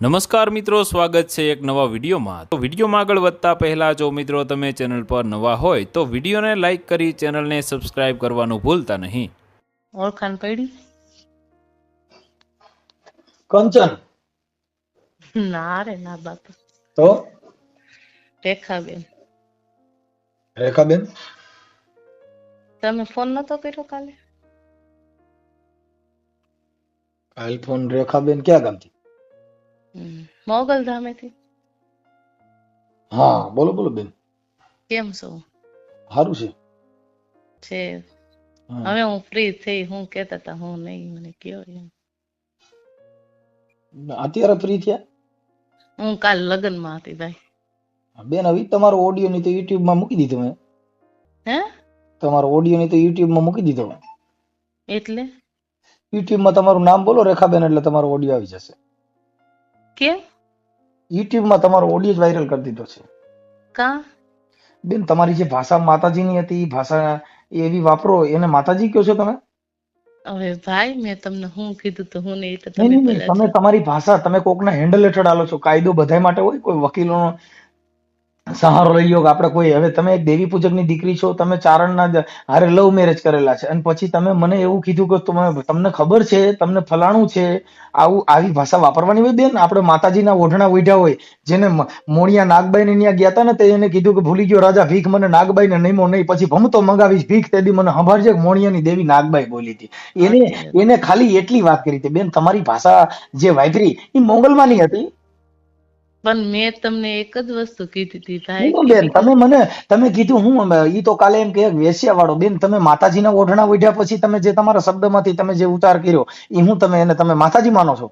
નમસ્કાર મિત્રો સ્વાગત છે એક નવા વિડીયોમાં. તો વિડીયોમાં આગળ વધતા પહેલા જો મિત્રો તમે ચેનલ પર નવા હોય તો વિડીયોને લાઈક કરી ચેનલને સબસ્ક્રાઇબ કરવાનું ભૂલતા નહીં. ઓળખાણ પડી? કંચન. ના રે ના બાપા. તો? રેખાબેન. રેખાબેન? તમે ફોન નતો કર્યો કાલે? કાલ ફોન રેખાબેન ક્યાં ગામથી? હમ. મોગલધામેથી હા બોલો બોલો બેન. કેમ છો? સારું છે. છે. હવે હું ફ્રી થઈ હું કેતા હતા હું નહીં મને કયો એમ. અત્યારે ફ્રી થયા? હું કાલ લગ્નમાં હતી ભાઈ. બેન હવે તમારો ઓડિયો ની તો યુટ્યુબમાં મૂકી દીધો મેં. હે? તમારો ઓડિયો ની તો યુટ્યુબમાં મૂકી દીધો એટલે? યુટ્યુબમાં તમારું નામ બોલો રેખાબેન એટલે તમારો ઓડિયો આવી જશે. કેમ યુટ્યુબમાં તમારો ઓડિયો જ વાયરલ કરી દીધો છે. કા? બેન તમારી જે ભાષા માતાજીની હતી એ ભાષા એવી વાપરો એને માતાજી કયો છો તમે? હવે ભાઈ મેં તમને હું કીધું તો હું નહીં તો તમે તમે તમારી ભાષા તમે કોકના હેન્ડલ હેઠળ આલો છો. કાયદો બધાય માટે હોય કોઈ વકીલોનો સહારો લઈ લો કે આપણે કોઈ હવે તમે એક દેવી પૂજકની દીકરી છો તમે ચારણના હારે લવ મેરેજ કરેલા છે. અને પછી તમે મને એવું કીધું કે તમે તમને ખબર છે તમને ફલાણું છે આવું આવી ભાષા વાપરવાની હોય બેન? આપણે માતાજીના ઓઢણા ઓઢ્યા હોય જેને મ- મોણિયા નાગબાઈને ત્યાં ગયા હતા ને તે એને કીધું કે ભૂલી ગયો રાજા ભીખ મને નાગબાઈને નહીમો નહીં. પછી ભમતો મંગાવીશ ભીખ તે દી મને સંભાળજે. મોણિયાની દેવી નાગબાઈ બોલી હતી. એને એને ખાલી એટલી વાત કરી હતી. બેન તમારી ભાષા જે વાપરી એ મોંગલમાની હતી. પણ મેં તમને એક જ વસ્તુ કીધી હતી, ભાઈ. બેન, તમે મને, તમે કીધું હું ઈ તો કાલે એમ કે વેશ્યા વાળો બેન, તમે માતાજીના ઓઢણા ઓઢ્યા પછી તમે જે તમારા શબ્દમાંથી તમે જે ઉતાર કર્યો એ હું તમે એને તમે માતાજી માનો છો?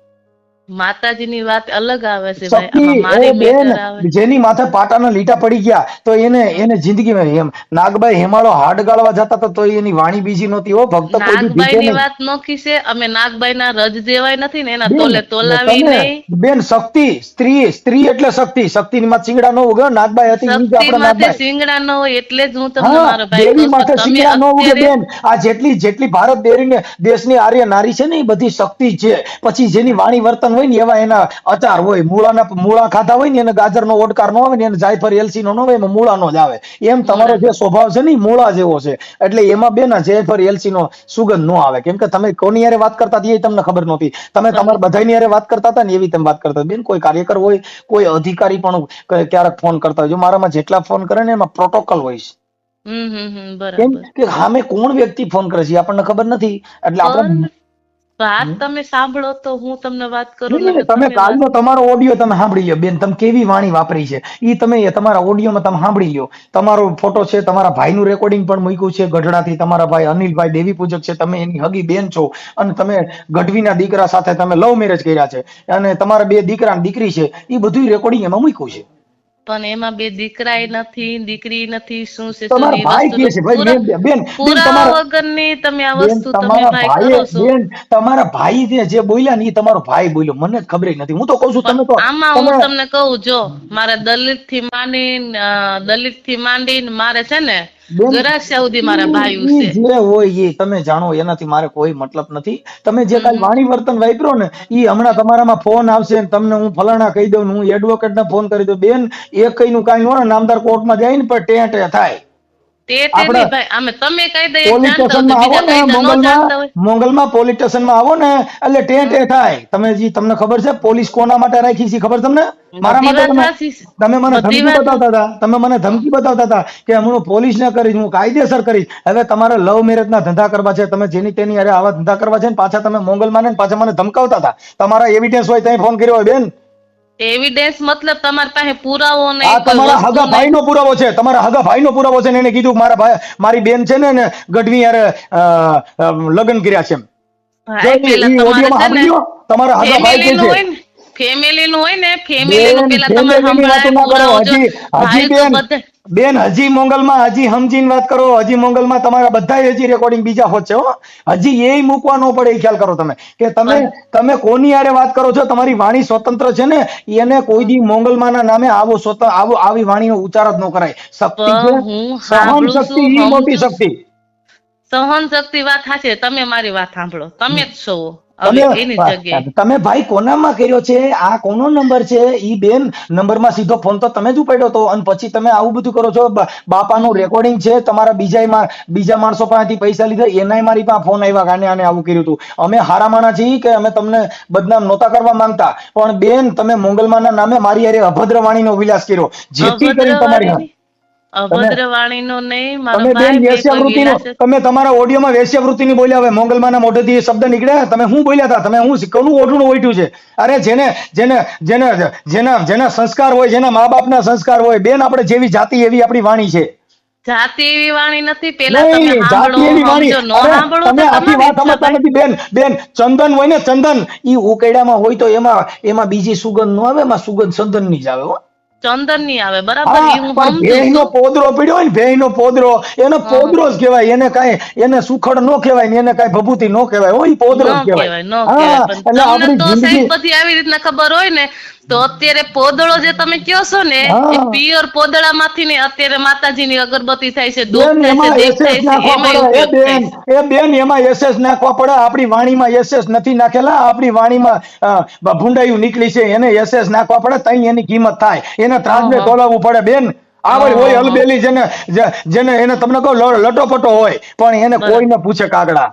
માતાજીની વાત અલગ આવે છે ભાઈ. જેની માથે પાટાના લીટા પડી ગયા તો એને એને જિંદગીમાં એમ નાગભાઈ હેમાળો હાડ ગાળવા જતા તો એની વાણી બીજી નહોતી હો ભક્ત કોઈ દી નાગબાઈ ભીખે ની નહીં. વાત નોખી છે અમે નાગભાઈના રજ જેવાય નથી ને એના તોલે તોલાવી નહીં. બેન શક્તિ સ્ત્રી સ્ત્રી એટલે શક્તિ શક્તિની માં સિંગડા ન ઉગે નાગભાઈ હતી આપણા સિંગડા ન હોય એટલે જ હું તમને મારો ભાઈ દેવી માથે સિંગડા ન ઉગે બેન. આ જેટલી જેટલી ભારત દેરીને દેશની આર્ય નારી છે ને એ બધી શક્તિ છે. પછી જેની વાણી વર્તન હોય ને એવા એના અચાર હોય. મૂળાના મૂળા ખાધા હોય ને એને ગાજરનો ઓડકાર ન આવે ને એને જાયફર એલસીનો ન હોય એમાં મૂળાનો જ આવે. એમ તમારો જે સ્વભાવ છે ને મૂળા જેવો છે. એટલે એમાં બેન આ જાયફર એલસીનો સુગંધ નો આવે. કેમ કે તમે કોની યારે વાત કરતા હતી એ તમને ખબર નહોતી. તમે તમારા બધાની યારે વાત કરતા હતા ને એવી તમે વાત કરતા બેન કોઈ કાર્યકર હોય કોઈ અધિકારી પણ ક્યારેક ફોન કરતા હોય. જો મારામાં જેટલા ફોન કરે ને એમાં પ્રોટોકોલ હોય છે. હમ બરાબર. કે સામે કોણ વ્યક્તિ ફોન કરે છે આપણને ખબર નથી. એટલે આપણે પણ વાત તમે સાંભળો તો હું તમને વાત કરું તમે કાલનો તમારો ઓડિયો તમે સાંભળી લ્યો બેન. તમે કેવી વાણી વાપરી છે? એ તમે તમારા ઓડિયોમાં તમે સાંભળી લો તમારો ફોટો છે તમારા ભાઈનું રેકોર્ડિંગ પણ મૂક્યું છે ગઢડાથી તમારા ભાઈ અનિલભાઈ દેવી પૂજક છે. તમે એની હગી બેન છો અને તમે ગઢવીના દીકરા સાથે તમે લવ મેરેજ કર્યા છે. અને તમારા બે દીકરા દીકરી છે એ બધું રેકોર્ડિંગ એમાં મૂક્યું છે. પણ એમાં બે દીકરાય નથી દીકરી નથી શું છે તમારા ભાઈ કે છે ભાઈ બેન બેન તમારા વગરની તમે આ વસ્તુ તમે ભાઈ કરો છો. બેન તમારા ભાઈ જે જે બોલ્યા ને એ તમારો ભાઈ બોલ્યો. મને જ ખબર નથી. હું તો કઉ છું તમે તો આમાં હું તમને કહું જો મારે દલિતથી માંડી દલિતથી માંડીને મારે છે ને બેન, સુધી મારા ભાઈઓ છે. જે હોય એ તમે જાણો એનાથી મારે કોઈ મતલબ નથી. તમે જે કાલ વાણી વર્તન વાપરો ને એ હમણાં તમારામાં ફોન આવશે ને તમને હું ફલાણા કહી દઉં હું એડવોકેટ ને ફોન કરી દઉં. બેન એ કઈ નું કાંઈ ન નામદાર કોર્ટમાં જાય ને પણ ટેં ટેં થાય. મોંગલમાં પોલીસ સ્ટેશનમાં આવો ને એટલે ટેં ટેં થાય. તમે જી તમને ખબર છે પોલીસ કોના માટે રાખી છે ખબર તમને? મારા માટે. તમે મને ધમકી બતાવતા હતા. તમે મને ધમકી બતાવતા હતા કે હું પોલીસ ને કરીશ હું કાયદેસર કરીશ. હવે તમારે લવ મેરેજ ના ધંધા કરવા છે. તમે જેની તેની અરે આવા ધંધા કરવા છે ને પાછા તમે મોંગલમાં ને પાછા મને ધમકાવતા હતા. તમારા એવિડન્સ હોય ત્યાં ફોન કર્યો હોય બેન. એવિડન્સ મતલબ તમારી પાસે પુરાવો આ નહીં કોઈ તમારા હગા. ભાઈનો પુરાવો છે તમારા હગા ભાઈનો પુરાવો છે ને એને કીધું મારા ભાઈ મારી બેન છે ને ને ગઢવી અ, લગ્ન કર્યા છે તમારે ને હગા ભાઈ કે છે ને ફેમિલી નું હોય ને ફેમિલી નું પેલા તમારે ની સંભળાય ના. હજી હજી બેન બેન હજી મોંગલમાં હજી સમજીને વાત કરો હજી મોંગલમાં તમારા બધા હજી રેકોર્ડિંગ બીજા હોત છે હજી એ મૂકવા ન પડે એ ખ્યાલ કરો તમે. કે તમે તમે કોની આરે વાત કરો છો? તમારી વાણી સ્વતંત્ર છે ને એને કોઈ દી મોંગલમાના નામે આવો સ્વતંત્ર આવો આવી વાણીનો ઉચ્ચાર જ ન કરાય. શક્તિ સહન શક્તિ મોટી શક્તિ. સહન શક્તિ વાત સાચી તમે મારી વાત સાંભળો. તમે જ છો. તમે ભાઈ કોનામાં કર્યો છે? આ કોનો નંબર છે? ઈ બેન નંબરમાં સીધો ફોન તો તમે જ ઉપાડ્યો હતો અને પછી તમે આવું બધું કરો છો? બાપાનું રેકોર્ડિંગ છે તમારા બીજા બીજા માણસો પાસેથી પૈસા લીધા એનાય મારી પાસે ફોન આવ્યા કારણે આને આને આવું કર્યું હતું. અમે હારા માણા છીએ કે અમે તમને બદનામ નહોતા કરવા માંગતા. પણ બેન તમે મોંગલમાના નામે મારી યારે અભદ્ર વાણીનો વિલાસ કર્યો. જેથી કરી તમારી હારે. અભદ્રવાણીનો નહીં મારો ભાઈ બેન મેં કોઈ વેશ્યાવૃત્તિનો વિલાસ- તમે તમારા ઓડિયોમાં વેશ્યાવૃત્તિની બોલ્યા હવે મોંગલમાના મોઢેથી શબ્દ નીકળ્યા? તમે શું બોલ્યા હતા? તમે હું કોનું ઓઢણું ઓઢ્યું છે? અરે જેને જેને જેને જેના જેના સંસ્કાર હોય જેના મા બાપના સંસ્કાર હોય બેન આપણે જેવી જાતિ એવી આપણી વાણી છે. જાતિ એવી વાણી નથી પેલા તમે સાંભળો વાણી. સમજો ન અરે, સાંભળો તમે આખી વાત સમજતા નથી બેન. બેન ચંદન હોય ને ચંદન ઈ ઉકેડામાં હોય તો એમાં એમાં બીજી સુગંધ ન આવે એમાં સુગંધ ચંદનની જ આવે હો. ચંદનની આવે બરાબર? ભેંનો પોદરો પડ્યો હોય ને ભેંનો પોદરો એનો પોદરો જ કહેવાય એને કઈ એને સુખડ નો કહેવાય ને એને કાઈ ભભૂતિ નો કહેવાય હોય પોદરો જ કહેવાય ન કહેવાય. એટલે આપણી જિંદગી બધી આવી રીતના ખબર હોય ને તો અત્યારે પોદળો જે તમે કયો છો ને. એ પિયોર પોદળામાંથી ને અત્યારે માતાજીની અગરબત્તી થાય છે ધૂપ થાય છે એમાં થાય છે નાખવા એમાં પડે. એ બેન એ બેન એમાં એસએસ નાખવા પડે. આપણી વાણીમાં એસએસ નથી નાખેલા. આપણી વાણીમાં ભૂંડાયું નીકળી છે એને એસએસ નાખવા પડે. તઈ એની કિંમત થાય. એને ત્રાસને. તોલાવવું પડે બેન. આવડ હોય અલબેલી જેને જેને એને તમને કહો લટોપટો હોય પણ એને. કોઈને પૂછે કાગડા.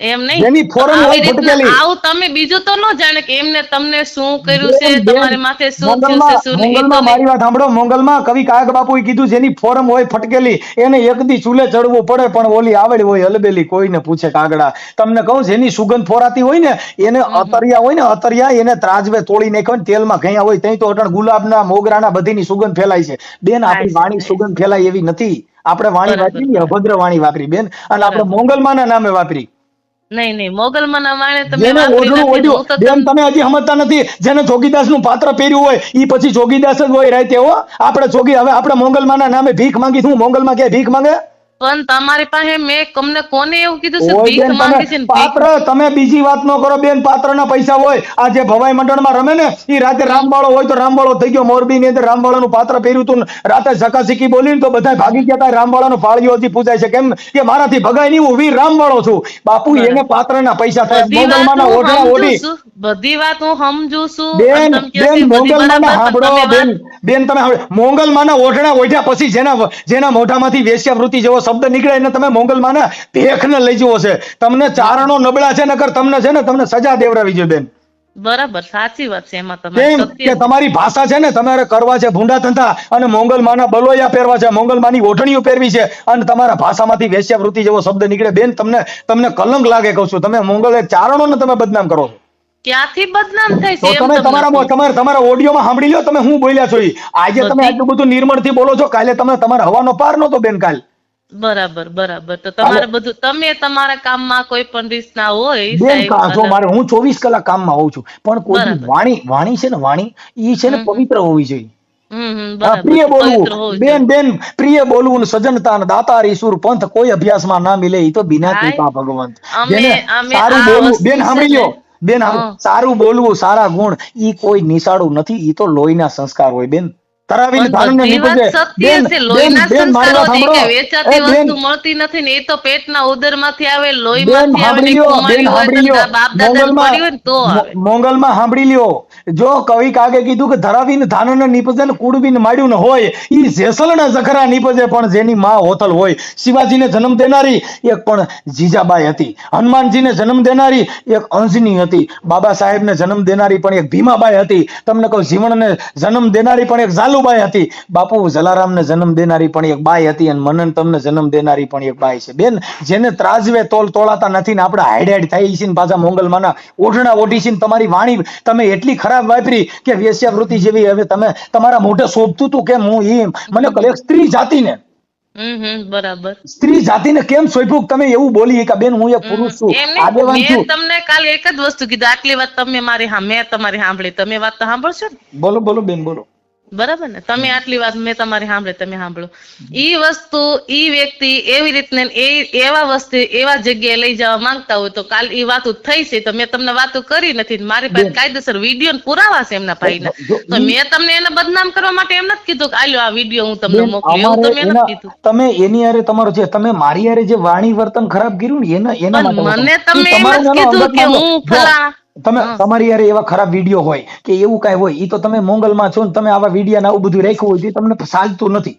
એમ નહીં? જેની ફોરન ફટકેલી. આવું તમે બીજું તો ન જાણે કે એમને તમને શું કર્યું છે બેન, માથે શું થયું છે શું મોંગલમાં મારી વાત સાંભળો. મોંગલમાં કવિ કાયક બાપુએ કીધું જેની ફોરમ હોય ફટકેલી એને એકદી ચૂલે ચડવું પડે પણ ઓલી આવડ હોય હલબેલી કોઈને પૂછે કાગડા. તમને કહું જેની સુગંધ ફોરાતી હોય ને એને અતરિયા હોય ને અતરિયા એને ત્રાજવે તોડી નાખ્યો ને તેલમાં ગયા હોય ત્યાં તો અટણ ગુલાબના મોગરાના બધીની સુગંધ ફેલાય છે. બેન આપણી વાણી સુગંધ ફેલાય એવી નથી. આપણે વાણી વાપરી અભદ્ર વાણી વાપરી બેન અને આપણે મોંગલમાં મોંગલમાના નામે વાપરી નહીં નહીં તમે બેન હજી સમજતા નથી જેને જોગીદાસનું પાત્ર પહેર્યું હોય ઈ પછી જોગીદાસ જ હોય રાતે હો. આપણે જોગી હવે આપણે ના નામે ભીખ માંગી શું મોંગલમાં ક્યાંય ભીખ માંગે? પણ તમારી પાસે મેં તમને કોને એવું કીધું છે? ભીખ માંગે છે પાત્ર તમે બીજી વાત ન કરો બેન પાત્રના પૈસા હોય આ જે ભવાઈ મંડળમાં રમે ને એ રાતે રામબાળો હોય તો રામબાળો થઈ ગયો મોરબી ની અંદર રામબાળાનું પાત્ર પહેર્યું હતું રાતે ઝકાઝીકી બોલીને તો બધા ભાગી ગયા હતા રામબાળાનો ફાળિયો હજી પૂજાય છે. કેમ કે મારાથી ભગાય નહીં હું વીર રામબાળો છું. બાપુ. એને પાત્રના પૈસા થાય. મોંગલમાના હું ઓઢી. બધી વાત હું સમજુ છું. બેન બેન મોંગલમાના સાંભળો તમે બેન બેન તમે. મોંગલમાના ઓઢણા ઓઢ્યા પછી જેના જેના મોઢામાંથી વેશ્યાવૃત્તિ જેવો શબ્દ નીકળે એને તમે મોંગલમાના ભેખને લઈ જવો છે. તમને ચારણો નબળા છે નકર તમને છે ને તમને સજા દેવડાવી જોઈએ બેન. બરાબર સાચી વાત છે એમાં તમારી કે તમારી ભાષા છે ને તમારે કરવા છે ભૂંડા ધંધા અને મોંગલમાના બલોયા પહેરવા છે મોંગલમાની ઓઢણીઓ પહેરવી છે અને તમારા ભાષામાંથી વેશ્યાવૃત્તિ જેવો શબ્દ નીકળે. બેન તમને તમને કલંક લાગે કહું છું. તમે મોંગલ ચારણોને તમે બદનામ કરો છો. ક્યાંથી બદનામ થાય છે તમે તમારા. તમારા તમારા ઓડિયોમાં સાંભળી લો તમે હું બોલ્યા છો. આજે તમે આટલું બધું નિર્મળથી બોલો છો કાલે તમે તમારા હવાનો પાર નતો બેન કાલ. બરાબર બરાબર. તો તમારે બધું તમે તમારા કામમાં કોઈ પણ રીતના હોય બેન જો મારે હું ચોવીસ કલાક કામમાં હોઉં છું. પણ કોઈ વાણી વાણી છે ને વાણી ઈ છે ને પવિત્ર હોવી જોઈએ. પ્રિય બોલવું. બેન બેન પ્રિય બોલવું સજનતા દાતા ઈશુર પંથ કોઈ અભ્યાસમાં ના મિલે એ તો બિના કૃપા ભગવંત. સારું બોલવું બેન સાંભળી લ્યો બેન સારું બોલવું સારા ગુણ ઈ કોઈ નિશાળું નથી ઈ તો લોહીના સંસ્કાર હોય બેન. તરાવીને પણ ધાનુને બધી નીપજે. વાત સત્ય બેન, બેન, બેન, મારી વાત સંસ્કારો છે કે સાંભળો. વેચાતી વસ્તુ મળતી નથી ને એ તો પેટના ઉદરમાંથી આવે લોહીમાંથી આવે ને સાંભળી લ્યો, બેન સાંભળી લ્યો. બાપ દાદાને મોંગલમાં- ને તો મોંગલમાં સાંભળી લ્યો જો કવિ કાગે કીધું કે ધરાવીને ધાનને નીપજે ને કુડબીને માડ્યું ને હોય ઈ જેસલના જખરા નીપજે પણ જેની માં હોતલ હોય શિવાજીને જન્મ દેનારી એક પણ જીજાબાઈ હતી હનુમાનજીને જન્મ દેનારી એક અંજની હતી બાબા સાહેબને જન્મ દેનારી પણ એક ભીમાબાઈ હતી તમને કહું જીવણને જન્મ દેનારી પણ એક ઝાલુબાઈ હતી. બાપુ જલારામને જન્મ દેનારી પણ એક બાઈ હતી અને મનન તમને જન્મ દેનારી પણ એક બાઈ છે. બેન જેને ત્રાજવે તોલ તોળાતા નથી ને આપણે હાઈડ હાઈડ થઈ છે ને પાછા મોંગલમાના ઓઢણા ઓઢી છે ને તમારી વાણી તમે એટલી ખરાબ વાપરી કે વેશ્યાવૃત્તિ જેવી હવે તમે તમારા મોઢે શોભતું હતું કેમ હું ઈ મને કહે, સ્ત્રી જાતિને. બરાબર. સ્ત્રી જાતિને કેમ સોંપ્યું? તમે એવું બોલી કે બેન હું એક પુરુષ છું. આગેવાન છું. તમને કાલે એક જ વસ્તુ કીધું. આટલી વાત તમે મારી હા મેં તમારી સાંભળી. તમે વાત તો સાંભળશો બોલો બોલો બેન બોલો. બરાબર ને? તમે આટલી વાત મેં તમારી સાંભળે તમે સાંભળો. ઈ વસ્તુ ઈ વ્યક્તિ એવી રીતને એ એવા વસ્તુ એવા જગ્યાએ લઈ જવા માંગતા હોય તો કાલ ઈ વાતો થઈ છે તો મેં તમને વાતો કરી નથી મારી પાસે કાયદેસર વીડિયો ને પુરાવા છે એમના ભાઈના. તો મેં તમને એને બદનામ કરવા માટે એમ નથી કીધું કે આલ્યો આ વીડિયો હું તમને મોકલ્યો મોકલું. એવું તમે નથી કીધું. તમે એની હારે તમારો જે તમે મારી હારે જે વાણી વર્તન ખરાબ કર્યું ને એના એના મને તમે એમ કીધું કે હું ફલા તમે તમારી યાર એવા ખરાબ વીડિયો હોય કે એવું કાંઈ હોય એ તો તમે મોંગલમાં છો ને તમે આવા વીડિયો ને આવું બધું રાખ્યું હોય તો તમને ચાલતું નથી.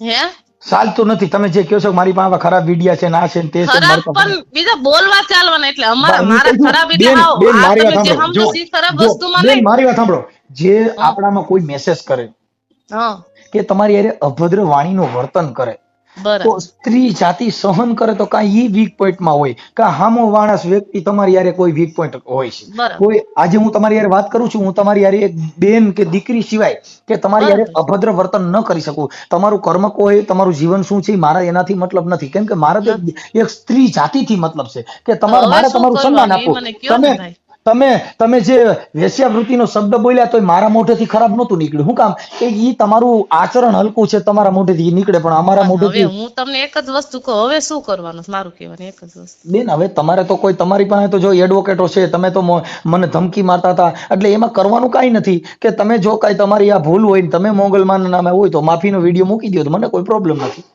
હે? સાલતું નથી. તમે જે કહો છો મારી પાસે ખરાબ વિડીયા છે ને આ છે ને તે છે પણ બીજા બોલવા ચાલવાના એટલે અમારા મારા ખરાબ વિડીયા બેન, મારી વાત સાંભળો. જો, ખરાબ વસ્તુમાં નહીં. મારી વાત સાંભળો. જે આપણામાં કોઈ મેસેજ કરે હા. કે તમારી યારે અભદ્ર વાણીનું વર્તન કરે તો સ્ત્રી જાતિ સહન કરે તો કાંઈ ઈ વીક પોઈન્ટમાં હોય. કાં હામો માણસ વ્યક્તિ તમારી યારે કોઈ વીક પોઈન્ટ હોય છે. કોઈ આજે હું તમારી યારે વાત કરું છું હું તમારી યારે એક બેન કે દીકરી સિવાય કે તમારી યારે અભદ્ર વર્તન ન કરી શકું. તમારું કર્મ કોઈ તમારું જીવન શું છે મારા એનાથી મતલબ નથી. કેમ કે મારા એક- સ્ત્રી જાતિથી મતલબ છે કે તમારે મારે તમારું સન્માન? આપવું. તમે. તમે તમે જે વેશ્યાવૃત્તિનો શબ્દ બોલ્યા તો મારા મોઢેથી ખરાબ નહોતું નીકળ્યું. શું કામ? કે ઈ તમારું આચરણ હલકું છે તમારા મોઢેથી નીકળે પણ અમારા મોઢેથી હું તમને એક જ વસ્તુ કહું હવે શું કરવાનું? મારું કહેવાનું એક જ વસ્તુ. બેન હવે તમારે તો કોઈ તમારી પાસે તો જો એડવોકેટો છે તમે તો મને ધમકી મારતા હતા. એટલે એમાં કરવાનું કાંઈ નથી કે તમે જો કાંઈ તમારી આ ભૂલ હોય ને તમે મોગલમાના નામે હોય તો માફીનો વીડિયો મૂકી દો તો મને કોઈ પ્રોબ્લેમ નથી.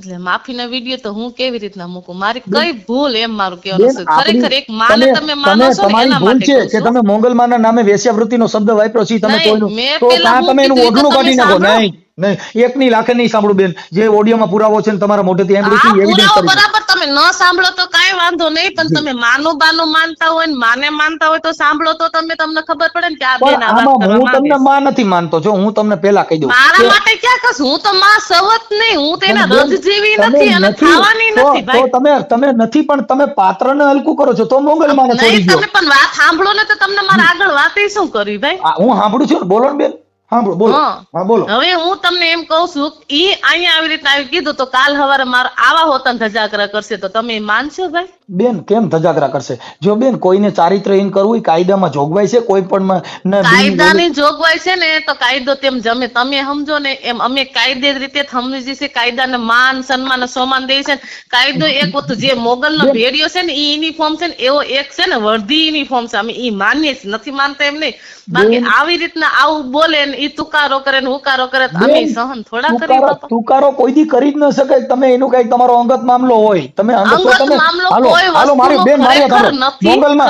એટલે માફીના વીડિયો તો હું કેવી રીતના મૂકું? મારી કઈ ભૂલ એમ મારું કહેવાનું છે? ખરેખર એક માને તમે- માનો છો એના માટે છે કે તમે મોગલમાના નામે વેશ્યાવૃત્તિનો શબ્દ વાપરો છે તમે કોઈનું તો તમે એનું ઓઢણું કાઢી નાખો નહીં. નહીં એકની લાખે નહીં સાંભળું બેન. જે ઓડિયોમાં પુરાવો છે ને તમારા મોઢેથી છે એવિડન્સ કરી બરાબર તમે ન સાંભળો તો કાઈ વાંધો નહીં પણ તમે માનું બાનું માનતા હોય ને માને માનતા હોય તો સાંભળો તો તમે તમને ખબર પડે ને કે આ બેન આ હું તમને. માં નથી માનતો. જો હું તમને પેલા કહી દઉં મારા માટે ક્યાં કસ? હું તો માં સવત નહીં હું તેના રજ જેવી નથી અને ખાવાની નથી તો તમે તમે નથી પણ તમે પાત્રને હલકું કરો છો તો મોગલમાને છોડી દો. તમે પણ વાત સાંભળો ને તો તમને મારા આગળ વાત શું કરી ભાઈ? હું સાંભળું છું બોલો ને બેન. સાંભળો બોલો હા. હા બોલો. હવે હું તમને એમ કહું છું ઈ અહીંયા આવી રીતના આવી કીધું તો કાલ સવારે મારા આવા હોતન ધજાગરા કરશે તો તમે માનશો ભાઈ? બેન કેમ ધજાગરા કરશે? જો બેન કોઈને ચારિત્રહીન કરવું એ કાયદામાં જોગવાઈ છે કોઈ પણ કાયદાની જોગવાઈ છે ને તો કાયદો તેમ જમે. તમે સમજો ને એમ અમે કાયદે રીતે સમજી છે કાયદાને માન સન્માન અને સન્માન દે છે કાયદો એક વસ્તુ જે મોગલનો ભેડિયો છે ને ઈ યુનિફોર્મ છે ને એવો એક છે ને વર્ધી યુનિફોર્મ છે. અમે ઈ માનીએ છીએ નથી માનતા એમ નહીં. બાકી આવી રીતના આવું બોલે ને ઈ તુકારો કરે ને હુકારો કરે તો અમે બેન, સહન થોડા કરી બાપા. તુકારો કોઈ દી કરી જ ન શકે. તમે એનું કઈ તમારો અંગત મામલો હોય. તમે અંગત તમે હાલો હાલો મારી બેન મારી વાત સાંભળો. નથી મોગલમાં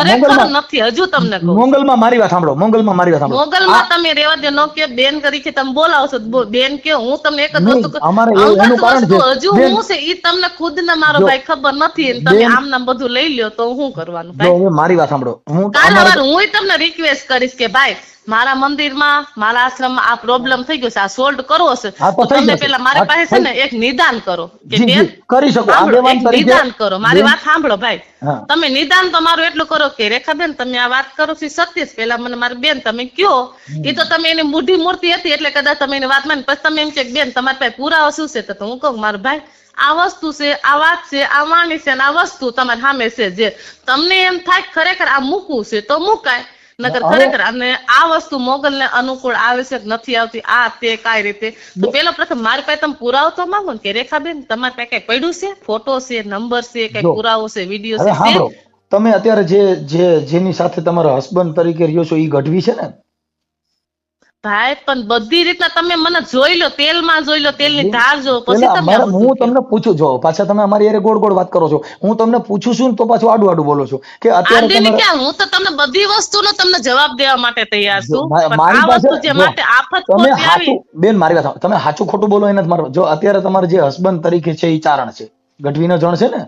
નથી. હજુ તમને કહું. મોગલમાં મારી વાત સાંભળો. મોગલમાં મારી વાત સાંભળો. મોગલમાં તમે રેવા દે નો કે બેન કરી છે તમે બોલાવો છો તો બો- બેન કે હું તમને એક વસ્તુ અમારે એનું કારણ છે. હજુ હું છે ઈ તમને ખુદ ને મારો ભાઈ ખબર નથી તમે આમ નામ બધું લઈ લ્યો તો હું કરવાનું મારી વાત સાંભળો. હું હું તમને રિક્વેસ્ટ કરીશ કે ભાઈ મારા મંદિરમાં મારા આશ્રમમાં આ પ્રોબ્લેમ થઈ ગયો છે આ સોલ્વ કરવો છે તો તો તમે પેલા મારી પાસે છે ને એક નિદાન કરો. કે બેન કરી શકો નિદાન કરો. મારી વાત સાંભળો ભાઈ. તમે નિદાન તમારું એટલું કરો કે રેખાબેન તમે આ વાત કરો છો સત્ય છે. પેલા મને મારી બેન તમે કયો. એ તો તમે એની મૂઢી મૂર્તિ હતી એટલે કદાચ તમે એની વાત માની. પછી તમે એમ કે બેન તમારી પાસે પુરાવો શું છે? તો હું કહું મારો ભાઈ આ વસ્તુ છે આ વાત છે આ વાણી છે આ વસ્તુ તમારી સામે છે. જે તમને એમ થાય ખરેખર આ મૂકવું છે તો મુકાય. નકર ખરેખર અને આ વસ્તુ મોગલ ને અનુકૂળ આવે છે નથી આવતી આ તે કઈ રીતે. તો પેલો પ્રથમ મારી પાસે તમે પુરાવો તો માંગો ને કે રેખાબેન તમારી પાસે કઈ પડ્યું છે? ફોટો છે નંબર છે કઈ પુરાવો છે વીડિયો છે? તમે અત્યારે જે જે જેની સાથે તમારા હસબન્ડ તરીકે રહ્યો છો એ ગઢવી છે ને? ભાઈ પણ બધી રીતના તમે મને જોઈ લો તેલમાં જોઈ લો તેલની ધાર જો પછી તમે હું તમને પૂછું જો પાછા તમે અમારી હારે ગોળ ગોળ વાત કરો છો. હું તમને પૂછું છું તો પાછું આડું આડું બોલો છો. કે અત્યારે ક્યાં? હું તો તમને બધી વસ્તુનો તમને જવાબ દેવા માટે તૈયાર છું. મારી પાસે જે માટે આફત તમે હાચું બેન મારી વાત તમે સાચું ખોટું બોલો એને જ મારો જો અત્યારે તમારે જે હસબન્ડ તરીકે છે એ ચારણ છે. ગઢવીનો જણ છે ને?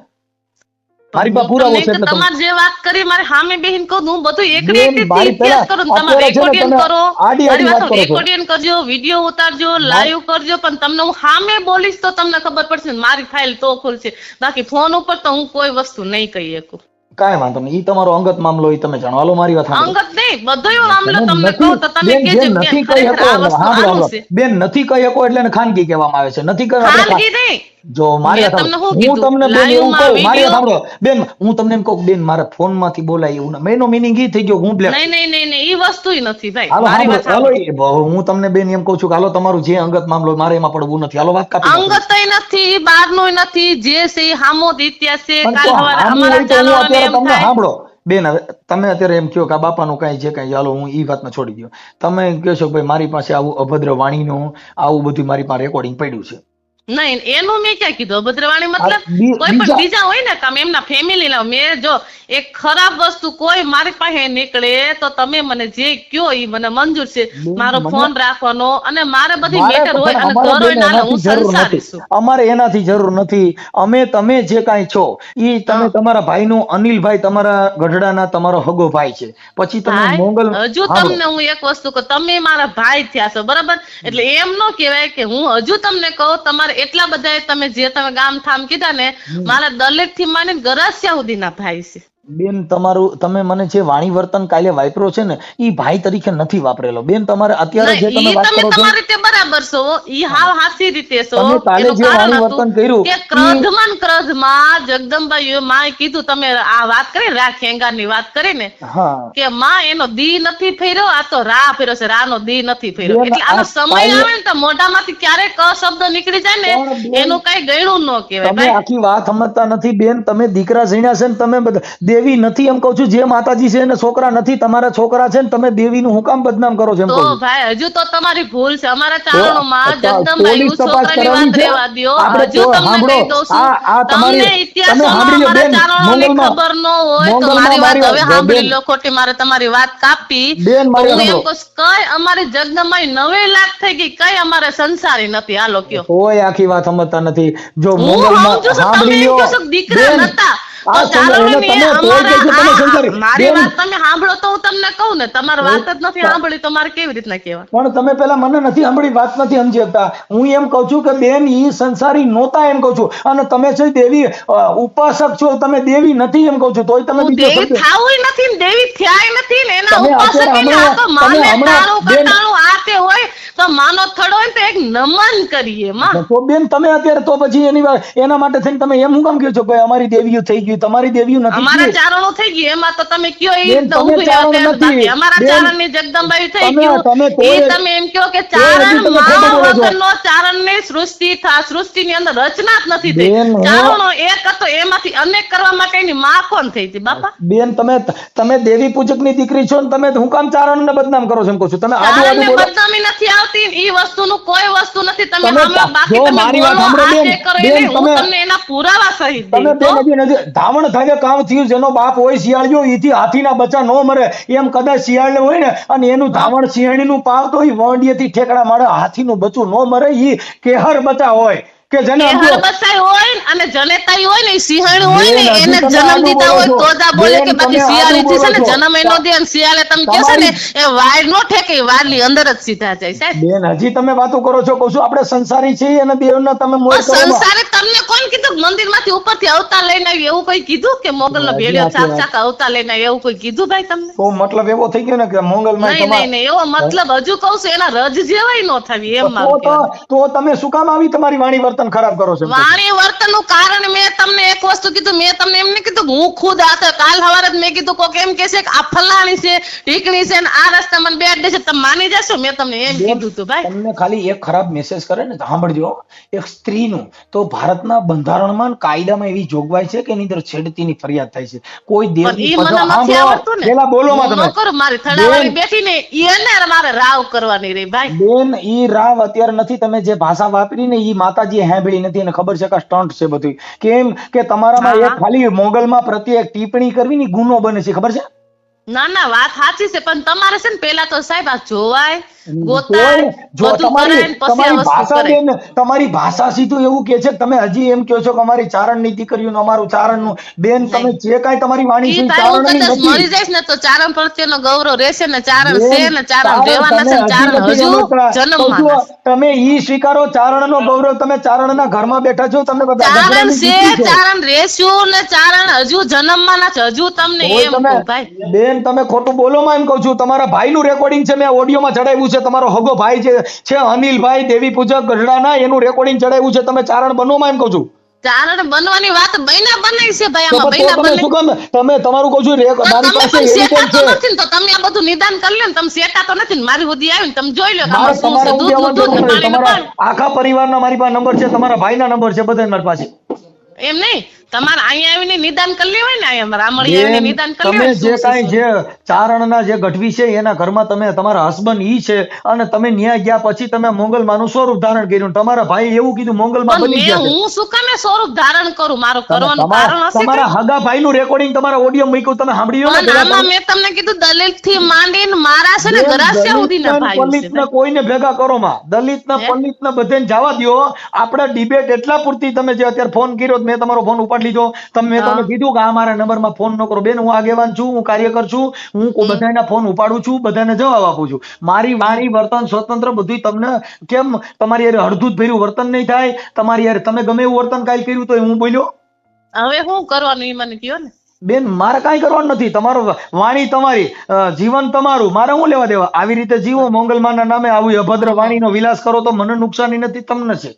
મારી પાસે પૂરા છે એટલે તમારે જે વાત કરી મારે સામે બેહીન કહું હું બધું એક બેન, એકડી મારી ઇતિહાસ કરું ને રેકોર્ડિંગ તમે કરો. આડી આડી વાત વાત કરો રેકોર્ડિંગ કરજો વીડિયો ઉતારજો લાઈવ કરજો પણ તમને હું સામે બોલીશ તો તમને ખબર પડશે મારી ફાઇલ તો ખુલશે. બાકી ફોન ઉપર તો હું કોઈ વસ્તુ નહીં કહી શકું. કાંઈ વાંધો નહીં. ઈ તમારો અંગત મામલો ઈ તમે જાણો. મારી વાત અંગત નહીં બધોય મામલો તમને કહો તો તમે કે જે નથી કહી શકો હા બેન નથી કહી શકો એટલે ખાનગી કહેવામાં આવે છે. નથી કહી ખાનગી નહીં. જો મારી હું તમને બેન એવું કહું મારી સાંભળો. બેન હું તમને એમ કહું બેન મારા ફોનમાંથી બોલાય એવું ના. એનો મિનિંગ ઈ થઈ ગયો હું બ્લેક નહીં નહીં નહીં નહીં ઈ વસ્તુ નથી ભાઈ. મારી વાત હાલો હું તમને બેન એમ કહું છું કે હાલો તમારું જે અંગત મામલો મારે એમાં પડવું નથી. હાલો વાત કાપી અંગત નથી બહાર બહારનુંય નથી જે છે હામો ઇતિહાસ છે કાલ અમારા ચાલોને અત્યારે તમને સાંભળો બેન હવે તમે અત્યારે એમ કહો કે બાપાનું કાંઈ છે કાંઈ ચાલો હું એ વાતને છોડી દઉં તમે કહો છો ભાઈ મારી પાસે આવું અભદ્ર વાણીનું આવું બધું મારી પાસે રેકોર્ડિંગ પડ્યું છે. નહીં એનું મેં ક્યાં કીધું? અભદ્રવાણી મતલબ કોઈ પણ બીજા- હોય ને કામ એમના ફેમિલી ના મેં જો એક ખરાબ વસ્તુ કોઈ મારી પાસે નીકળે તો તમે મને જે કયો એ મને મંજૂર છે. મારો ફોન રાખવાનો અને મારે બધી મેટર હોય અને ઘર હોય ના હું સંસારી છું. અમારે એનાથી જરૂર નથી. અમે તમે જે કાંઈ છો એ તમે. તમારા ભાઈનું અનિલભાઈ તમારા ગઢડાના તમારો હગો ભાઈ છે. પછી તમે મોંગલ હજુ તમને હું એક વસ્તુ કહું તમે મારા ભાઈ થયા છો બરાબર? એટલે એમ નો કહેવાય કે હું હજુ તમને કહું તમારે એટલા બધા તમે જે તમે ગામ ઠામ કીધા ને મારા દલિતથી માંડીને ગરાસિયા સુધીના ભાઈ છે. બેન તમારું તમે મને જે વાણી વર્તન કાલે વાપરો છે ને ઈ ભાઈ તરીકે નથી વાપરેલો. બેન તમારે અત્યારે જે તમે વાત કરો છો તમારી રીતે બરાબર છો. ઈ હાવ હાસી રીતે છો. તમે કાલે જે વાણી વર્તન કર્યું, કે ક્રોધમાં ક્રોધમાં જગદંબાઈએ માએ કીધું તમે આ વાત કરી રા ખેંગારની વાત કરી ને કે માં એનો દી નથી ફેર્યો આ તો રા ફેર્યો છે રા નો દી નથી ફેર્યો. એટલે આનો આ સમય આવે ને તો મોઢામાંથી ક્યારેક ક શબ્દ નીકળી જાય ને એનું કઈ ગયણું ન કહેવાય. તમે આખી વાત સમજતા નથી બેન. તમે દીકરા ઝીણ્યા છે ને તમે બધા દેવી નથી એમ કહું છું. જે માતાજી છે એને છોકરા નથી તમારા છોકરા છે ને તમે દેવીનું હું કામ બદનામ કરો છો એમ કહું ભાઈ હજુ તો તમારી ભૂલ છે. અમારા ચારણોમાં અચ્છા, જગદંબા પોલીસ છોકરાની વાત. રહેવા આપણે હજુ તમને કહી દઉં છું. આ- તમારી- તમે સાંભળી લો બેન, મંગલમાં- ખબર ન હોય તો મારી વાત હવે સાંભળી લો ખોટી મારે તમારી વાત કાપી. બેન, મારી હું એમ કહું કઈ અમારી જગદંબાઈ નવે લાખ થઈ ગઈ કઈ અમારે સંસારી નથી. હાલો કયો. કોઈ આખી વાત સમજતા નથી. જો હું મોગલમાં સાંભળી કે દીકરા નતા. સંસારી. મારી વાત તમે સાંભળો તો હું તમને કહું ને તમારી વાત જ નથી સાંભળી તો મારે કેવી રીતના કહેવા પણ તમે પેલા મને નથી સાંભળી વાત નથી સમજી શકતા. હું એમ કહું છું કે બેન ઈ સંસારી નહોતા એમ કહું છું. અને તમે છે દેવી ઉપાસક છો તમે દેવી નથી એમ કહું છું. તોય તમે બીજો દેવી થાવું નથી દેવી થયાય નથી ને એના ઉપાસક અત્યારે આ તો માને આ તે હોય તો થડો હોય તો એક નમન કરીએ માં. તો બેન તમે અત્યારે તો પછી એની એના માટે થઈને તમે એમ હું કામ કહો છો કે અમારી દેવીઓ થઈ ગઈ તમારી દેવીઓ નથી અમારા ચારણો થઈ ગયું એમાં તો તમે કયો એ તમે ચારણ નથી. અમારા ચારણ ચારણની જગદંબાઈ થઈ ગયું. તમે એ તમે એમ કહો કે ચારણમાં. વગરનો ચારણની સૃષ્ટિ થા સૃષ્ટિની અંદર રચના જ નથી થઈ. ચારણો એક હતો એમાંથી અનેક કરવા માટેની માં કોણ થઈ હતી બાપા? બેન તમે તમે દેવી પૂજકની દીકરી છો ને તમે હું કામ ચારણ ને બદનામ કરો છો એમ કહું છું. તમે આજુ ચારણને બોલો. બદનામી નથી આવતી. એ વસ્તુનું કોઈ વસ્તુ નથી. તમે હમણાં બાકી તમે મારી વાત બોલો, આ કરો બેન, હું તમે- તમને એના પુરાવા સહિત તમે બેન હજી ધાવણ થાય કામ થયું, જેનો બાપ હોય શિયાળીઓ ઈથી હાથીના બચ્ચા નો મરે, એમ કદાચ શિયાળ હોય ને, અને એનું ધાવણ શિયાળીનું પાવ તો ઈ વંડિયેથી ઠેકડા મારે હાથીનું બચ્ચું નો મરે એ કેહર બચ્ચા હોય. કે જેને હોય અને જનેતાઈ હોય ને સિંહણ હોય ને એને જન્મ દીધા હોય તો જ આ બોલે કે બાકી શિયાળી થી છે ને જન્મ એનો દે અને શિયાળે તમે કહો છો ને એ વાડ નો ઠેકે ઈ વાડની અંદર જ સીધા જાય સાહેબ. બેન હજી તમે વાતો કરો છો કહું છું આપણે સંસારી છીએ અને દેવના તમે મોય કરો માં. સંસારે તમને કોણ કીધું મંદિરમાંથી ઉપરથી અવતાર લઈને આવી એવું કોઈ કીધું કે મોગલ નો ભેળ્યો ચાક ચાક અવતાર લઈને આવી એવું કોઈ કીધું ભાઈ તમને? તો મતલબ એવો થઈ ગયો ને કે મોંગલમાં નહીં નહીં નહીં એવો મતલબ હજુ કહું છું એના રજ જેવાય નો થવી એમ તો તો તમે શું કામ આવી તમારી વાણી વર્તન ખરાબ કરો છો વાણી વર્તનનું કારણ મેં તમને એક વસ્તુ કીધું મેં તમને એમ નહીં કીધું હું ખુદ આ કાલ સવારે જ મેં કીધું કોક એમ કહેશે કે આ ફલાણી છે ઢીકણી છે ને આ રસ્તા મને બે છે. તમે માની જશો? મેં તમને એમ કીધું હતું ભાઈ. તમને ખાલી એક ખરાબ મેસેજ કરે ને સાંભળજો એક સ્ત્રીનું તો ભારતના બંધારણમાં કાયદામાં એવી જોગવાઈ છે કે એની અંદર છેડતીની ફરિયાદ થાય છે? કોઈ પણ દેવની ઈ મને પસંદ- નથી સાંભળો, આવડતું ને. પેલા બોલો માં તમે. મારી થડાવાળી બેઠી ને એને મારે રાવ કરવાની રે ભાઈ. બેન ઈ રાવ અત્યારે નથી. તમે જે ભાષા વાપરી ને ઈ માતાજી સાંભળી નથી અને ખબર છે કે સ્ટન્ટ છે બધું કેમ કે તમારામાં એક ખાલી મોગલમાં પ્રત્યેક ટિપ્પણી કરવી ની ગુનો બને છે ખબર છે? ના ના વાત સાચી છે પણ તમારે છે ને પેલા તો સાહેબ આ જોવાય તમારી ને ભાષા સીધું એવું કે છે તમે હજી એમ કહો છો કે અમારી ચારણ નીતિ કર્યું અમારું ચારણનું. બેન તમે જે કાંઈ તમારી વાણી છે ઈ ઈ. મરી જઈશ ને તો ચારણ પ્રત્યેનો ગૌરવ રહેશે ને ચારણ છે ને ચારણ ચારણ રહેવાના છે તમે ચારણ હજી તમે ઈ સ્વીકારો ગૌરવ તમે ચારણના ઘરમાં બેઠા છો તમને બધા ચારણ છે ચારણ રેસ્યું ને ચારણ હજુ જન્મવાના છે હજુ તમને એમ ભાઈ. બેન તમે ખોટું બોલો માં એમ કહું છું. તમારા ભાઈનું રેકોર્ડિંગ છે મેં ઓડિયોમાં ચડાવ્યું છે તમારો હગો ભાઈ જે છે અનિલભાઈ દેવી પૂજક ગઢડાના એનું રેકોર્ડિંગ ચડાવ્યું છે. તમે ચારણ બનો માં એમ કહું છું? ચારણ બનવાની વાત બૈના બનાવી છે ભાઈ આમાં બૈના બને શું કામ? તમે તમારું કહું છું મારી પાસે પણ શેઠા evidence તો છે? નથી તો તમે આ બધું નિદાન કરી લો ને. તમે શેઠા તો નથી ને. મારી સુધી આવીને તમે જોઈ લો કે શું છે. દૂધ પાણી. આખા પરિવારના મારી પાસે નંબર છે તમારા ભાઈના નંબર છે બધા મારી પાસે એમ નહીં? તમારે અહીંયા આવીને નિદાન કરી લેવાય ને અહીંયા રામળી આવીને નિદાન કરી તમે જે છે, કાંઈ જે ચારણના જે ગઢવી છે એના ઘરમાં તમે તમારા હસબન્ડ ઈ છે અને તમે ન્યાય ગયા પછી તમે મોંગલમાનું સ્વરૂપ ધારણ કર્યું તમારા ભાઈ એવું કીધું મોંગલમાં બની ગયા હું શું કામે સ્વરૂપ ધારણ કરું? મારું કરવાનું કારણ હશે તમારા હગા ભાઈ નું રેકોર્ડિંગ તમારા ઓડિયો મૂક્યું તમે સાંભળી લો ને આમાં મેં તમને કીધું દલિતથી માંડીને મારા છે ને ગરાસિયા સુધી ના ભાઈ છે પલિતના કોઈને ભેગા કરો માં. દલિત ને પંડિત પલિતના બધાને જવા દો આપણે ડિબેટ એટલા પૂરતી તમે જે અત્યારે ફોન કર્યો મેં તમારો ફોન ઉપાડી લીધો. તમે તમે કીધું કે આ મારા નંબરમાં ફોન ન કરો. બેન હું આગેવાન છું હું કાર્યકર છું હું બધાના ફોન ઉપાડું છું બધાને જવાબ આપું છું. મારી વાણી વર્તન સ્વતંત્ર બધું તમને કેમ તમારી યાર હળદૂત ભર્યું? વર્તન નહીં થાય. તમારી યાર તમે ગમે એવું વર્તન કાંઈ કર્યું તો હું બોલ્યો? હવે શું કરવાનું એ મને કયો ને. બેન મારે કાંઈ કરવાનું નથી. તમારો વાણી તમારી જીવન તમારું. મારે શું લેવા દેવા? આવી રીતે જીવો મોંગલમાના નામે આવી અભદ્ર વાણીનો વિલાસ કરો તો મને નુકસાની નથી તમને છે.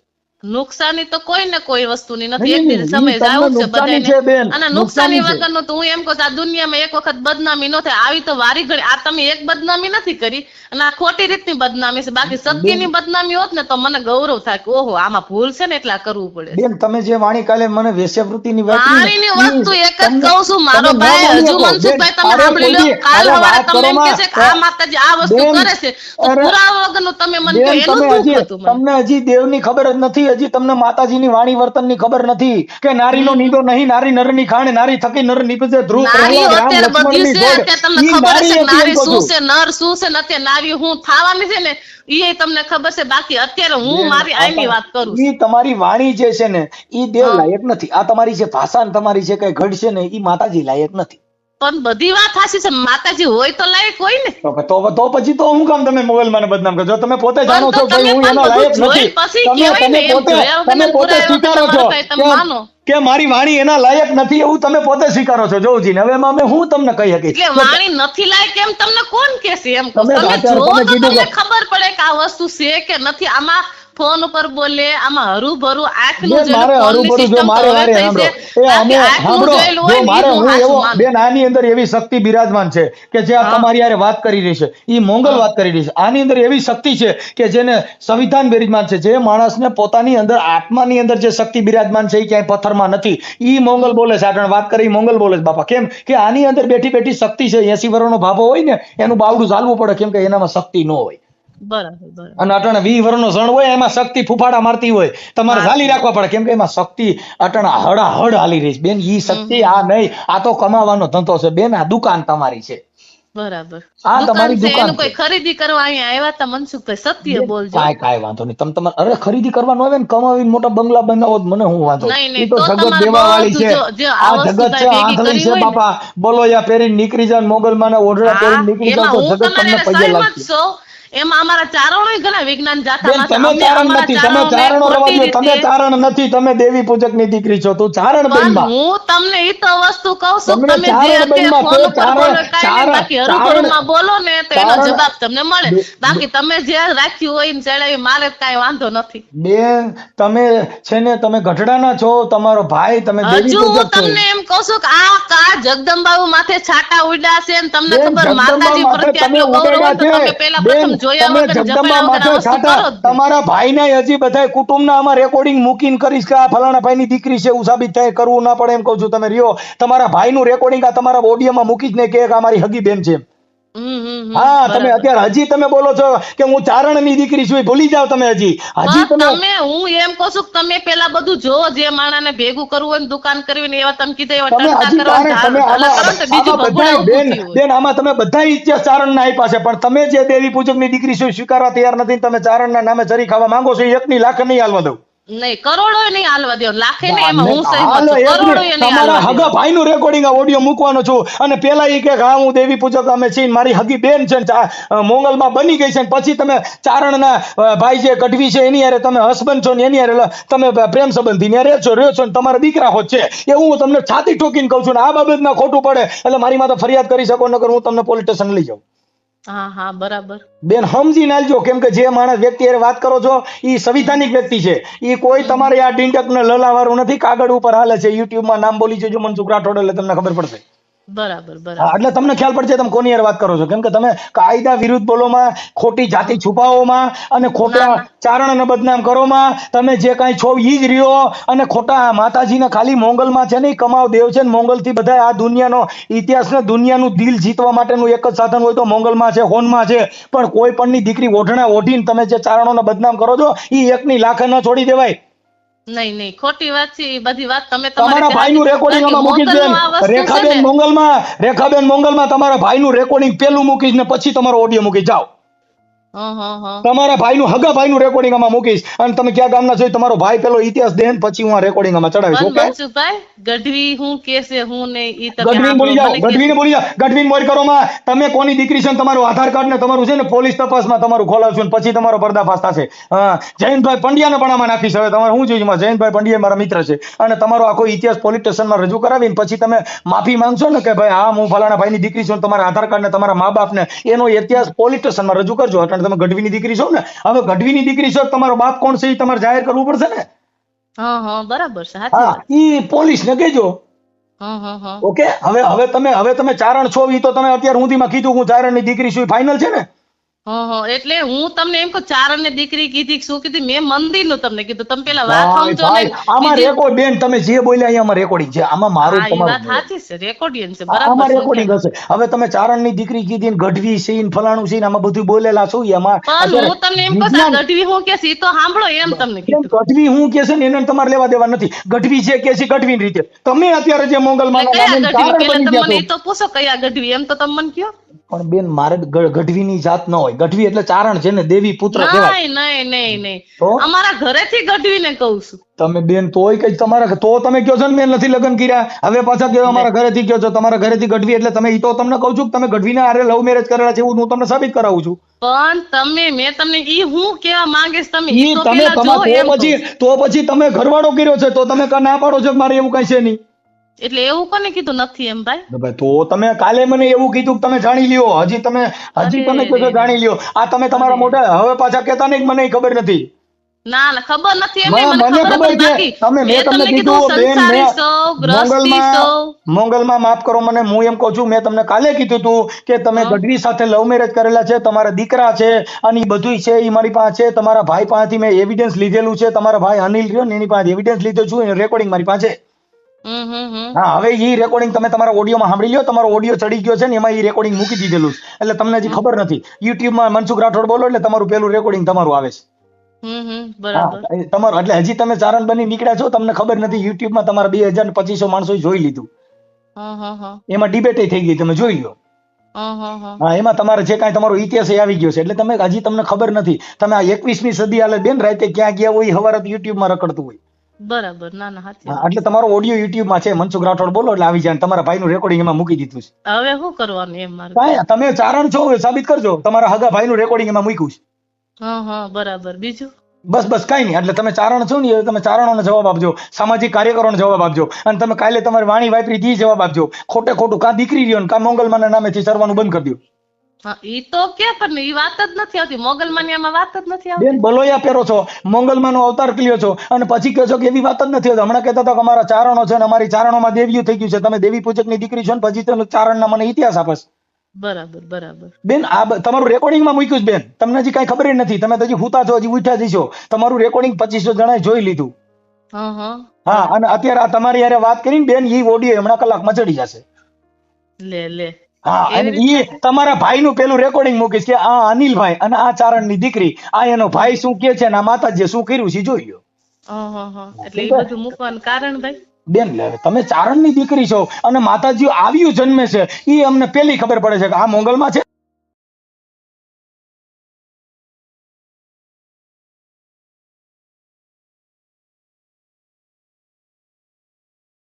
નુકસાની તો કોઈ ને કોઈ વસ્તુની નથી. એક દિવસ સમય તમને છે બધાને અને નુકસાની. વગરનું તો હું એમ કહું આ દુનિયામાં એક વખત બદનામી ન થાય. આવી તો વારી ઘડી આ તમે એક બદનામી નથી કરી અને આ ખોટી રીતની બદનામી છે. બાકી સત્યની બદનામી હોત ને તો મને ગૌરવ થાય કે ઓહો આમાં ભૂલ છે ને એટલા કરવું પડે બેન તમે જે વાણી કાલે મને વેશ્યાવૃત્તિની વાત વાણીની વસ્તુ એક જ કહું છું મારો ભાઈ હજુ મનસુખભાઈ તમે સાંભળી લો કાલ સવારે તમને એમ કે છે કે આ માતાજી આ વસ્તુ કરે છે. તો પુરાવા વગરનું તમે મને એનું દુઃખ હતું તમને હજી દેવની ખબર જ નથી હજી તમને માતાજીની વાણી વર્તનની ખબર નથી કે નારીનો નીદો નહીં નારી નરની ખાણે નારી થકી નર નીપજે ધ્રુવ પ્રહલાદ, રામ, લક્ષ્મણની છે તમને ખબર હશે નારી શું છે નર શું છે નથી નારી હું થવાની છે ને એ તમને ખબર છે બાકી અત્યારે હું મારી આઈની વાત કરું ઈ તમારી વાણી જે છે ને ઈ દેવ લાયક નથી. આ તમારી જે ભાષા ને તમારી જે કઈ ઘડશે છે ને ઈ માતાજી લાયક નથી. પણ બધી વાત હાસી છે. માતાજી હોય તો લાયક હોય ને. તો તો પછી તો હું કામ તમે મોબાઈલ મને બદનામ કરો તમે પોતે જાણો છો કે હું એનો લાયક નથી. તમે તમે પોતે તમે પોતે સ્વીકારો છો કે- મારી વાણી એના લાયક નથી એવું તમે પોતે સ્વીકારો છો? જોઉજીને હવે એમાં અમે હું તમને કહી શકીશ? એટલે વાણી નથી લાયક એમ તમને કોણ કહેશે એમ? તમે તમે તો તમને ખબર પડે કે આ વસ્તુ છે કે નથી. આમાં ફોન ઉપર બોલે આમાં હરુભરું આંખનું મારે હરુભરું જો મારે મારે સાંભળો. એ અમે સાંભળો, જો મારે હું એવો. બેન આની અંદર એવી શક્તિ બિરાજમાન છે કે જે આ તમારી હારે વાત કરી રહી છે. ઈ મોંગલ વાત કરી રહી છે. આની અંદર એવી શક્તિ છે કે જેને સંવિધાન બિરાજમાન છે. જે માણસને પોતાની અંદર આત્માની અંદર જે શક્તિ બિરાજમાન છે એ ક્યાંય પથ્થરમાં નથી. ઈ મોંગલ બોલે છે. આપણે વાત કરી મોંગલ બોલે છે. બાપા કેમ કે આની અંદર બેઠી બેઠી શક્તિ છે. એસી વર્ષનો ભાભો હોય ને એનું બાવડું ચાલવું પડે કેમ કે એનામાં શક્તિ ન હોય. બરાબર બરાબર. અને અટણ વી વરનો સણ હોય એમાં શક્તિ ફૂફાડા મારતી હોય. તમારે ઝાલી રાખવા પડે. કેમ કે એમાં શક્તિ અટણ હડા હડ હાલી રહી છે. બેન ઈ શક્તિ આ નહીં. આ તો કમાવાનો ધંધો છે. બેન આ દુકાન તમારી છે. બરાબર. આ તમારી દુકાન કોઈ ખરીદી કરવા અહીંયા આવ્યા તા મનસુખભાઈ સત્ય બોલજો. કાઈ કાઈ વાંધો નહીં. તમે તમારે અરે ખરીદી કરવાનો આવે ને કમાવીને મોટા બંગલા બનાવો મને હું વાંધો? નહીં, તો જગત દેવા વાળી છે. આ જગત છે આંધળી છે બાપા. બોલો યા પહેરીને નીકળી જાવ મોગલમાના ઓઢડા પહેરીને નીકળી જાવ તો જગત તમને પગે લાગશે. એમાં અમારા ચારણો ઘણા વિજ્ઞાન બેન તમે ચારણ નથી તમે ચારણો રવા તમે ચારણ નથી તમે દેવી પૂજકની દીકરી છો તું ચારણ પણ હું તમને એ તો વસ્તુ કહું છું તમે જે અત્યારે ફોન ઉપર બોલો બાકી હરુભરુમાં ને તો એનો જવાબ તમને મળે. બાકી તમે જે રાખ્યું હોય ને ચડાવી મારે કાંઈ વાંધો નથી. બેન તમે છે ને તમે ગઢડાના છો તમારો ભાઈ તમે દેવી પૂજક છો. તમને એમ કહું છું કે આ કા જગદંબાબુ માથે છાટા ઉડ્યા છે ને તમને ખબર માતાજી પ્રત્યે ગૌરવ તો તમે. પેલા પ્રથમ તમે જગદંબા માથે છાંટા. તમારા ભાઈને હજી બધાય કુટુંબના આમાં રેકોર્ડિંગ મૂકીને કરીશ કે આ ફલાણા ભાઈની દીકરી છે એવું સાબિત થાય કરવું ના પડે એમ કહું છું. તમે રહ્યો તમારા ભાઈનું રેકોર્ડિંગ આ તમારા ઓડિયોમાં મૂકી જ ને કે આ મારી હગી બેન છે હા તમે અત્યારે હજી તમે બોલો છો કે હું ચારણની દીકરી છું એ ભૂલી જાવ તમે હજી. હજી તમે હું એમ કહું છું તમે પેલા બધું જો જે માણાને ભેગું કરવું હોય દુકાન કરવી ને એવા તમે કીધા એવા તમે ને બેન. બેન આમાં તમે બધા ઈચ્છા ચારણ ના આપ્યા છે પણ તમે જે દેવી પૂજકની દીકરી છો સ્વીકારવા તૈયાર નથી તમે તમે ચારણના નામે ચરી ખાવા માંગો છો એક ની લાખ નહીં હાલવા દઉં. નહીં કરોડો નહીં હાલવા દો લાખે નહીં એમાં હું સહી કરોડો નહીં તમારા હગા ભાઈ નું રેકોર્ડિંગ ઓડિયો મૂકવાનો છું. અને પેલા એ કે હા હું દેવી પૂજક અમે છીએ મારી હગી બેન છે ને મોંગલમાં બની ગઈ છે પછી તમે ચારણના ના ભાઈ જે કઢવી છે એની યારે તમે હસબન્ડ છો ને એની યારે તમે પ્રેમ સંબંધી ને રહો છો રહ્યો છો ને તમારા દીકરા હોત છે. એ હું તમને છાતી ઠોકીને કહું છું ને આ બાબતમાં ખોટું પડે. એટલે મારી માથે ફરિયાદ કરી શકો નકર હું તમને પોલીસ સ્ટેશન લઈ જાઉં. હા હા બરાબર. બેન સમજી નાલજો કેમ કે જે માણસ વ્યક્તિ હારે વાત કરો છો એ સંવિધાનિક વ્યક્તિ છે. એ કોઈ તમારે આ ડીંડક ને લલાવાળું નથી કાગળ ઉપર હાલે છે યુટ્યુબમાં નામ બોલી જજો મનસુખ રાઠોડ એટલે તમને ખબર પડશે. બરાબર બરાબર. એટલે તમને ખ્યાલ પડશે તમે કોની વાત કરો છો? કેમ કે તમે કાયદા વિરુદ્ધ બોલોમાં ખોટી જાતિ છુપાવોમાં અને ખોટા ચારણને બદનામ કરોમાં તમે જે કાંઈ છો ઈ જ રહ્યો અને ખોટા માતાજીને ખાલી મોંગલમાં છે નહીં કમાવ દેવ છે ને મોંગલથી બધા આ દુનિયાનો ઇતિહાસ ને દુનિયાનું દિલ જીતવા માટેનું એક જ સાધન હોય તો મોંગલમાં છે હોનમાં છે. પણ કોઈ પણની દીકરી ઓઢણા ઓઢીને તમે જે ચારણોને બદનામ કરો છો એ એકની લાખે ન છોડી દેવાય. નહીં નહીં. ખોટી વાત છે એ બધી વાત તમે તમારા ભાઈનું રેકોર્ડિંગ આમાં મૂકીશ બેન રેખાબેન મોંગલમાં રેખાબેન મોંગલમાં તમારા ભાઈનું રેકોર્ડિંગ પેલું મૂકી ને પછી તમારો ઓડિયો મૂકી જાઓ. તમારા ભાઈનું હગા ભાઈનું રેકોર્ડિંગ આમાં મૂકીશ. અને તમે ક્યાં ગામના છો તમારો ભાઈ પેલો ઇતિહાસ દે પછી હું આ રેકોર્ડિંગ આમાં ચડાવીશ ઓકે મનસુખભાઈ ગઢવી હું કે છે હું ને ઈ તમે ગઢવીને બોલી જાઓ ગઢવીને બોલી જાઓ. ગઢવીને બોલ કરો માં તમે કોની દીકરી છે તમારું આધાર કાર્ડ ને તમારું છે ને પોલીસ તપાસમાં તમારું ખોલાવશું ને પછી તમારો પર્દાફાશ થશે. હા જયંતભાઈ પંડ્યાને પણ આમાં નાખીશ હવે તમારે શું જોઈએ એમાં? જયંતભાઈ પંડ્યા મારા મિત્ર છે. અને તમારો આખો ઇતિહાસ પોલીસ સ્ટેશનમાં રજૂ કરાવીને પછી તમે માફી માંગશો ને કે ભાઈ હા હું ફલાણા ભાઈની દીકરી છું તમારા આધાર કાર્ડ ને તમારા મા બાપને એનો ઇતિહાસ પોલીસ સ્ટેશનમાં રજૂ કરજો એટલે તમે ગઢવીની દીકરી છો ને? હવે ગઢવીની દીકરી છો તો તમારો બાપ કોણ છે એ તમારે જાહેર કરવું પડશે ને? હા હા બરાબર છે હા વાત. ઈ પોલીસને કહેજો. ઓકે? હવે હવે તમે હવે તમે ચારણ છો એ તો તમે અત્યારે સુધીમાં કીધું હું ચારણની દીકરી છું ફાઇનલ છે ને? એટલે હું તમને એમ કહું ચાર ને દીકરી કીધી શું કીધી? મેં મંદિરનું તમને કીધું. તમે પેલા વાત સમજો ને. આમાં રેકોર્ડ બેન તમે જે બોલ્યા અહીંયા રેકોર્ડિંગ છે. આમાં મારું તમારું સાચી છે. રેકોર્ડિંગ છે. બરાબર છે રેકોર્ડિંગ હશે. હવે તમે ચારણની દીકરી કીધી ને ગઢવી છે ને ફલાણું છે ને આમાં બધું બોલેલા છો આમાં. અત્યારે હું તમને એમ કહું ગઢવી હું કે છે તો સાંભળો એમ તમને કીધું. ગઢવી હું કે છે ને એને તમારે લેવા દેવા નથી. ગઢવી છે કે છે ગઢવીની રીતે. તમે અત્યારે જે એટલે કયા ગઢવી? પેલા બની ગયા મને તો પૂછો કયા ગઢવી? એમ તો તમે મને કયો પણ બેન મારે ગઢવીની જાત ન હોય. ગઢવી એટલે ચારણ છે ને દેવી પુત્ર કહેવાય. નહીં નહીં નહીં? અમારા ઘરેથી ગઢવીને કહું છું. તમે બેન તોય કઈ તમારા તો તમે કયો છો ને મેં નથી લગ્ન કર્યા? હવે પાછા કયો અમારા ઘરેથી કયો છો? તમારા ઘરેથી ગઢવી એટલે તમે તો તમને કહું છું કે તમે ગઢવીના આરે લવ મેરેજ કરેલા છે એવું હું તમને સાબિત કરાવું છું. પણ તમે મેં તમને ઈ હું કેવા માંગે તમે ઈ તમે તો પછી તો પછી તમે ઘરવાળો કર્યો છે તો તમે ના પાડો છો કે મારે એવું કઈ છે નહીં? એટલે એવું કોને કીધું નથી એમ ભાઈ? તો ભાઈ તો તમે કાલે મને એવું કીધું કે તમે જાણી લ્યો. હજી તમે હજી તમે કીધું જાણી લ્યો. આ તમે તમારા મોઢા હવે પાછા કહેતા નહીં મને ખબર નથી. ના ના ખબર નથી એમ મને નહીં, મને મને ખબર ખબર છે. તમે મેં મેં તમને તમને કીધું કીધું બેન મેં મોંગલમાં માફ કરો મને હું એમ કહું છું મેં તમને કાલે કીધું તું કે તમે ગઢવી સાથે લવ મેરેજ કરેલા છે તમારા દીકરા છે અને ઈ બધુંય છે એ મારી પાસે છે તમારા ભાઈ પાસેથી મેં એવિડન્સ લીધેલું છે તમારા ભાઈ અનિલ રહ્યો ને એની પાસે એવિડન્સ લીધો છું રેકોર્ડિંગ મારી પાસે. હા હવે એ રેકોર્ડિંગ તમે તમારા ઓડિયોમાં સાંભળી લો તમારો ઓડિયો ચડી ગયો છે ને એમાં એ રેકોર્ડિંગ મૂકી દીધેલું છે. એટલે તમને હજી ખબર નથી. યુટ્યુબમાં મનસુખ રાઠોડ બોલો એટલે તમારું પેલું રેકોર્ડિંગ તમારું આવે છે. તમારું એટલે હજી તમે ચારણ બની નીકળ્યા છો તમને ખબર નથી યુટ્યુબમાં તમારા બે હજાર પચીસો માણસો જોઈ લીધું. એમાં ડિબેટ થઈ ગઈ તમે જોઈ લો હા એમાં તમારે જે કાંઈ તમારો ઇતિહાસ એ આવી ગયો છે. એટલે તમે હજી તમને ખબર નથી. તમે આ એકવીસમી સદી આલે બેન રાતે ક્યાં ગયા હોય હવારત યુટ્યુબમાં રખડતું હોય. બરાબર ના ના સાચી એટલે તમારો ઓડિયો યુટ્યુબમાં છે મનસુખ રાઠોડ બોલો એટલે આવી જાય તમારા ભાઈનું રેકોર્ડિંગ એમાં મૂકી દીધું છે. હવે શું કરવાનું એમ મારે? તમે ચારણ છો સાબિત કરજો તમારા હગા ભાઈનું રેકોર્ડિંગ એમાં મૂક્યું છે. હા હા બરાબર. બીજું? બસ બસ કાંઈ નહીં એટલે તમે ચારણ છો ને તમે ચારણોને જવાબ આપજો સામાજિક કાર્યકરોને જવાબ આપજો અને તમે કાલે તમારી વાણી વાપરી દી જવાબ આપજો. ખોટે ખોટું કા દીકરી રહ્યો ને કા મોંગલમાના નામેથી સરવાનું બંધ કરી દો ઈ તો કે પણ ઈ વાત જ નથી આવતી. મોગલમાનિયામાં વાત જ નથી આવતી. બેન બલોયા પહેરો છો. મંગલમાંનો અવતાર કર્યો છો. અને પછી કહો છો કે એવી વાત જ નથી આવતી હમણાં કહેતા હતા કે અમારા ચારણો છે અને અમારી ચારણોમાં દેવીયું થઈ ગયું છે. તમે દેવી પૂજકની દીકરી છો ને પછી તમે ચારણના મને ઇતિહાસ આપસ બરાબર બરાબર. બેન આ તમારું રેકોર્ડિંગમાં મૂક્યું છે બેન. તમને હજી કાંઈ ખબર નથી. તમે હજી હુતા છો હજી ઉઠ્યા જઈશો તમારું રેકોર્ડિંગ પચીસો જણાએ જોઈ લીધું. હા અને અત્યારે આ તમારી યારે વાત કરીને બેન ઈ ઓડિયો હમણાં કલાકમાં ચડી જશે. લે લે. હા અને નું તમારા ભાઈનું પેલું રેકોર્ડિંગ મૂકીશ કે આ અનિલભાઈ અને આ ચારણની દીકરી આ એનો ભાઈ શું કે છે અને આ માતાજીએ શું કર્યું છે જોયું જોઈ લો એટલે બધું મૂકવાનું કારણ ભાઈ? બેન તમે તમે ચારણની દીકરી છો અને માતાજી આવ્યું જન્મે છે ઈ અમને પેલી ખબર પડે છે કે આ મોંગલમાં છે?